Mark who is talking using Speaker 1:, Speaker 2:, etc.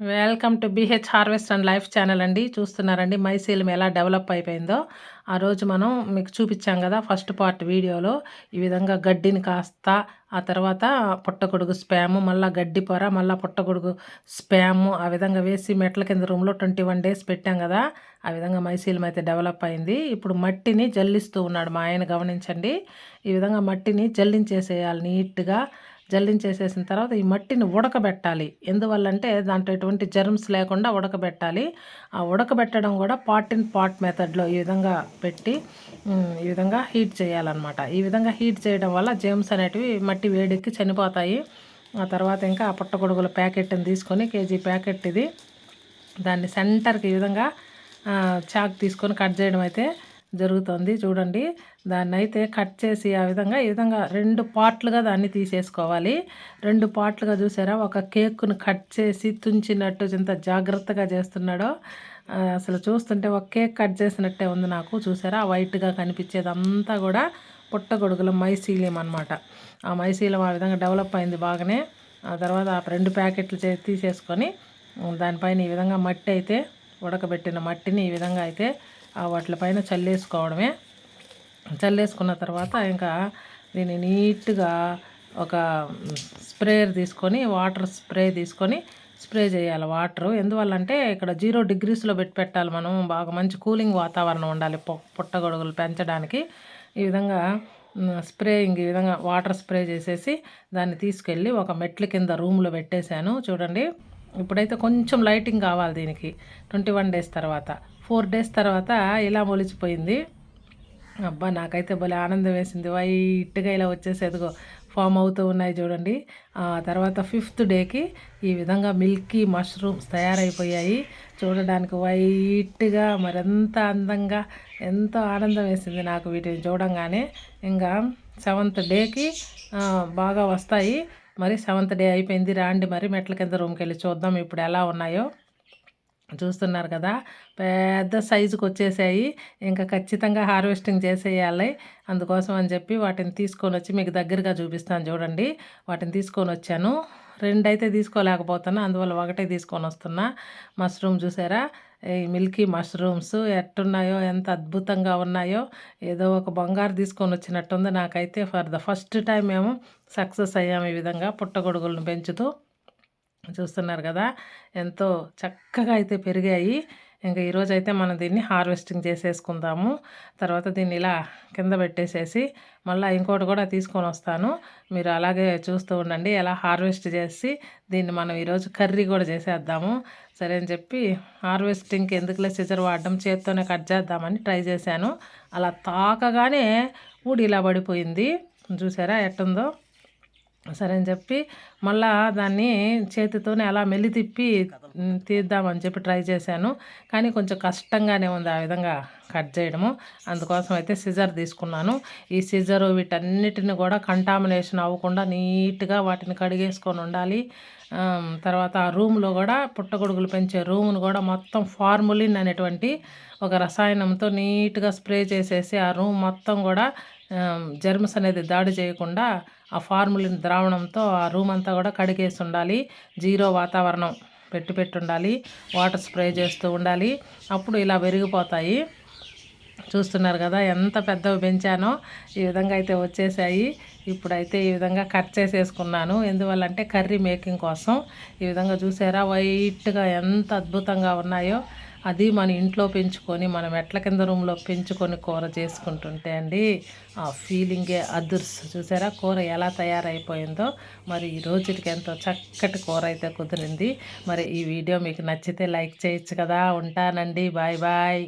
Speaker 1: Welcome to BH harvest and life channel అండి. చూస్తున్నారండి మైసీలం ఎలా డెవలప్ అయిపోయిందో. ఆ రోజు మనం మీకు చూపించాం కదా ఫస్ట్ పార్ట్ వీడియోలో. ఈ విధంగా గడ్డిని కాస్త ఆ తర్వాత పుట్టగొడుగు స్పాము మళ్ళీ గడ్డి పొర మళ్ళీ పుట్టగొడుగు స్పాము ఆ విధంగా వేసి మెట్ల కింద రూమ్లో ట్వంటీ వన్ డేస్ పెట్టాం కదా ఆ విధంగా మైసీలం అయితే డెవలప్ అయింది. ఇప్పుడు మట్టిని జల్లిస్తూ ఉన్నాడు మా ఆయన గమనించండి. ఈ విధంగా మట్టిని జల్లించేసేయాలి నీట్గా జల్లించేసేసిన తర్వాత ఈ మట్టిని ఉడకబెట్టాలి. ఎందువల్లంటే దాంట్లో ఎటువంటి జర్మ్స్ లేకుండా ఉడకబెట్టాలి. ఆ ఉడకబెట్టడం కూడా పాట్ ఇన్ పాట్ మెథడ్లో ఈ విధంగా పెట్టి ఈ విధంగా హీట్ చేయాలన్నమాట. ఈ విధంగా హీట్ చేయడం వల్ల జెమ్స్ అనేటివి మట్టి వేడెక్కి చనిపోతాయి. ఆ తర్వాత ఇంకా ఆ పుట్టగొడుగుల ప్యాకెట్ని తీసుకొని కేజీ ప్యాకెట్ ఇది దాన్ని సెంటర్కి ఈ విధంగా చాక్ తీసుకొని కట్ చేయడం అయితే జరుగుతుంది. చూడండి. దాన్ని అయితే కట్ చేసి ఆ విధంగా ఈ విధంగా రెండు పార్ట్లుగా దాన్ని తీసేసుకోవాలి. రెండు పార్ట్లుగా చూసారా? ఒక కేక్ను కట్ చేసి తుంచినట్టు ఇంత జాగ్రత్తగా చేస్తున్నాడో. అసలు చూస్తుంటే ఒక కేక్ కట్ చేసినట్టే ఉంది నాకు. చూసారా? వైట్గా కనిపించేదంతా కూడా పుట్టగొడుగుల మైసీలియం అనమాట ఆ మైసీలియం ఆ విధంగా డెవలప్ అయింది బాగానే. ఆ తర్వాత ఆ రెండు ప్యాకెట్లు తీసేసుకొని దానిపైన ఈ విధంగా మట్టి అయితే ఉడకబెట్టిన మట్టిని ఈ విధంగా అయితే వాటిపైన చల్లేసుకోవడమే. చల్లేసుకున్న తర్వాత ఇంకా దీన్ని నీట్గా ఒక స్ప్రేయర్ తీసుకొని వాటర్ స్ప్రే తీసుకొని స్ప్రే చేయాలి వాటర్. ఎందువల్లంటే ఇక్కడ జీరో డిగ్రీస్లో పెట్టి పెట్టాలి మనం. బాగా మంచి కూలింగ్ వాతావరణం ఉండాలి పుట్టగొడుగులు పెంచడానికి. ఈ విధంగా స్ప్రేయింగ్ ఈ విధంగా వాటర్ స్ప్రే చేసేసి దాన్ని తీసుకెళ్ళి ఒక మెట్ల కింద రూమ్లో పెట్టేశాను. చూడండి ఇప్పుడైతే కొంచెం లైటింగ్ కావాలి దీనికి. ట్వంటీ వన్ డేస్ తర్వాత. ఫోర్ డేస్ తర్వాత ఇలా మొలిచిపోయింది. అబ్బా నాకైతే భలే ఆనందం వేసింది. వైట్గా ఇలా వచ్చేసేదిగో ఫామ్ అవుతూ ఉన్నాయి చూడండి. ఆ తర్వాత ఫిఫ్త్ డేకి ఈ విధంగా మిల్కీ మష్రూమ్స్ తయారైపోయాయి. చూడడానికి వైట్గా మరెంత అందంగా ఎంతో ఆనందం వేసింది నాకు వీటిని చూడంగానే. ఇంకా సెవెంత్ డేకి బాగా వస్తాయి. మరి సెవెంత్ డే అయిపోయింది. రాండి మరి మెట్ల కింద రూమ్కి వెళ్ళి చూద్దాం ఇప్పుడు ఎలా ఉన్నాయో. చూస్తున్నారు కదా. పెద్ద సైజుకి వచ్చేసాయి. ఇంకా ఖచ్చితంగా హార్వెస్టింగ్ చేసేయాలి. అందుకోసం అని చెప్పి వాటిని తీసుకొని వచ్చి మీకు దగ్గరగా చూపిస్తాను చూడండి. వాటిని తీసుకొని వచ్చాను. రెండైతే తీసుకోలేకపోతున్నా. అందువల్ల ఒకటే తీసుకొని వస్తున్నా. మష్రూమ్ చూసారా? ఈ మిల్కీ మష్రూమ్స్ ఎట్టున్నాయో ఎంత అద్భుతంగా ఉన్నాయో. ఏదో ఒక బంగారు తీసుకొని వచ్చినట్టుంది. నాకైతే ఫర్ ద ఫస్ట్ టైం మేము సక్సెస్ అయ్యాము ఈ విధంగా పుట్టగొడుగులను పెంచుతూ. చూస్తున్నారు కదా ఎంతో చక్కగా అయితే పెరిగాయి. ఇంకా ఈరోజు అయితే మనం దీన్ని హార్వెస్టింగ్ చేసేసుకుందాము. తర్వాత దీన్ని ఇలా కింద పెట్టేసేసి మళ్ళీ ఇంకోటి కూడా తీసుకొని వస్తాను. మీరు అలాగే చూస్తూ ఉండండి ఎలా హార్వెస్ట్ చేసి దీన్ని మనం ఈరోజు కర్రీ కూడా చేసేద్దాము. సరే అని చెప్పి హార్వెస్టింగ్కి ఎందుకులే సిజర్ వాడడం చేత్తోనే కట్ చేద్దామని ట్రై చేశాను. అలా తాకగానే ఊడి ఇలా పడిపోయింది. చూసారా ఎట్టుందో? సరే అని చెప్పి మళ్ళా దాన్ని చేతితోనే అలా మెల్లి తిప్పి తీద్దామని చెప్పి ట్రై చేశాను. కానీ కొంచెం కష్టంగానే ఉంది ఆ విధంగా కట్ చేయడము. అందుకోసం అయితే సిజర్ తీసుకున్నాను. ఈ సిజర్ వీటన్నిటిని కూడా కంటామినేషన్ అవ్వకుండా నీట్గా వాటిని కడిగేసుకొని ఉండాలి. తర్వాత ఆ రూమ్లో కూడా పుట్టగొడుగులు పెంచే రూమ్ను కూడా మొత్తం ఫార్ములిన్ అనేటువంటి ఒక రసాయనంతో నీట్గా స్ప్రే చేసేసి ఆ రూమ్ మొత్తం కూడా జర్మ్స్ అనేది దాడి చేయకుండా ఆ ఫార్ములిన్ ద్రావణంతో ఆ రూమ్ అంతా కూడా కడిగేసి ఉండాలి. జీరో వాతావరణం పెట్టి పెట్టి ఉండాలి వాటర్ స్ప్రే చేస్తూ ఉండాలి. అప్పుడు ఇలా పెరిగిపోతాయి చూస్తున్నారు కదా ఎంత పెద్దవి పెంచానో ఈ విధంగా అయితే వచ్చేసాయి. ఇప్పుడైతే ఈ విధంగా కట్ చేసేసుకున్నాను. ఎందువల్లంటే కర్రీ మేకింగ్ కోసం. ఈ విధంగా చూసారా వైట్గా ఎంత అద్భుతంగా ఉన్నాయో. అది మన ఇంట్లో పెంచుకొని మనం ఎట్ల కింద రూమ్లో పెంచుకొని కూర చేసుకుంటుంటే అండి ఆ ఫీలింగే అదుర్స్ చూసారా? కూర ఎలా తయారైపోయిందో మరి ఈ రోజుకి ఎంతో చక్కటి కూర అయితే కుదిరింది. మరి ఈ వీడియో మీకు నచ్చితే లైక్ చేయొచ్చు కదా. ఉంటానండి. Bye bye.